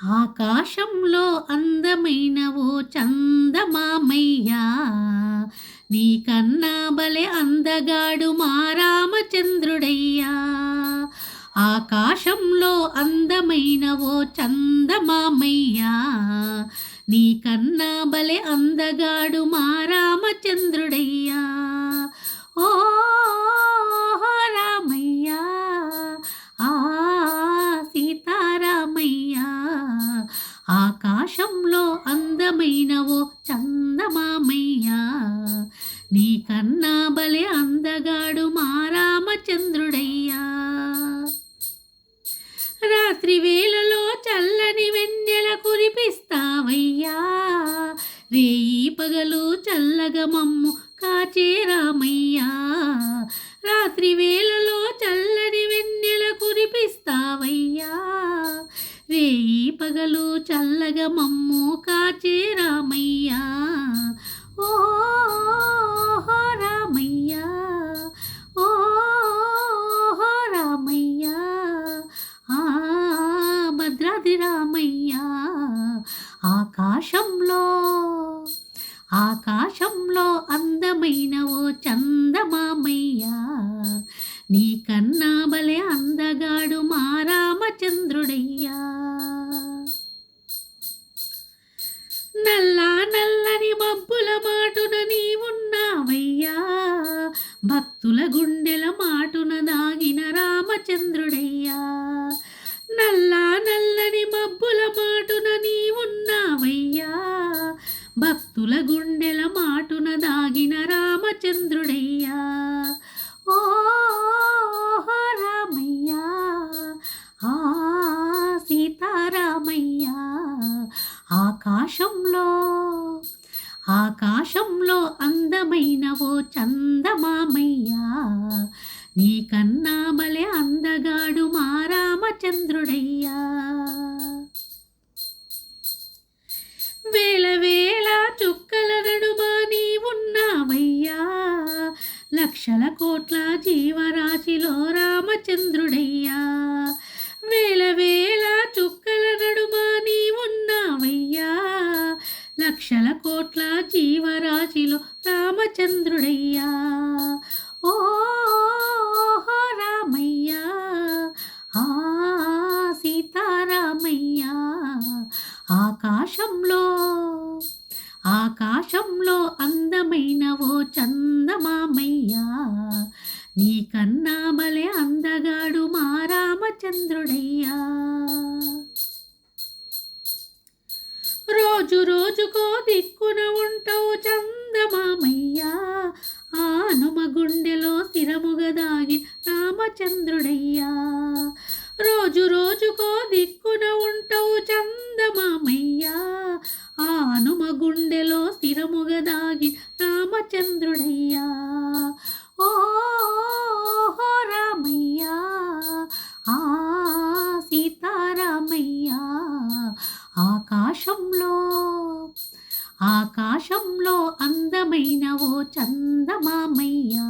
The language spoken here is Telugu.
ఆకాశంలో అందమైన ఓ చందమామయ్యా నీకన్నా బలే అందగాడు మా రామచంద్రుడయ్యా. ఆకాశంలో అందమైన ఓ చందమామయ్యా నీకన్నా బలే అందగాడు మా రామచంద్రుడయ్యా. అందమైనవో ఓ చందమామయ్యా నీకన్నా బలే అందగాడు మా రామచంద్రుడయ్యా రాత్రి వేళలో చల్లని వెన్నెల కురిపిస్తావయ్యా. రేయి పగలు చల్లగా మమ్ము కాచే రామయ్యా. రాత్రి వేళలో చల్లని వెన్నెల కురిపిస్తావయ్యా. రేయి పగలు చల్లగా మమ్ము కాచే రామయ్యా. ఓ రామయ్యా. ఓ రామయ్యా. ఆ భద్రాది రామయ్యా. ఆకాశంలో ఆకాశంలో అందమైన ఓ చంద భక్తుల గుండెల మాటున దాగిన రామచంద్రుడయ్యా. నల్లా నల్లని మబ్బుల మాటున నీవున్నావయ్యా. భక్తుల గుండెల మాటున దాగిన రామచంద్రుడయ్యా. ఓ రామయ్యా ఆ సీతారామయ్యా ఆకాశం ఆకాశంలో అందమైన ఓ చందమామయ్యా. నీకన్నా బలే అందగాడు మా రామచంద్రుడయ్యా. వేల వేల చుక్కల నడుమా నీవున్నావయ్యా. లక్షల కోట్ల జీవరాశిలో రామచంద్రుడు లక్షల కోట్ల జీవరాశిలో రామచంద్రుడయ్యా. ఓ రామయ్యా ఆ సీతారామయ్యా ఆకాశంలో ఆకాశంలో అందమైన ఓ చందమామయ్యా నీకన్నా బలే అందగాడు మా రామచంద్రుడయ్యా. రోజు రోజుకో దిక్కున ఉంటావు చందమామ. ఆకాశంలో అందమైన ఓ చందమామయ్యా.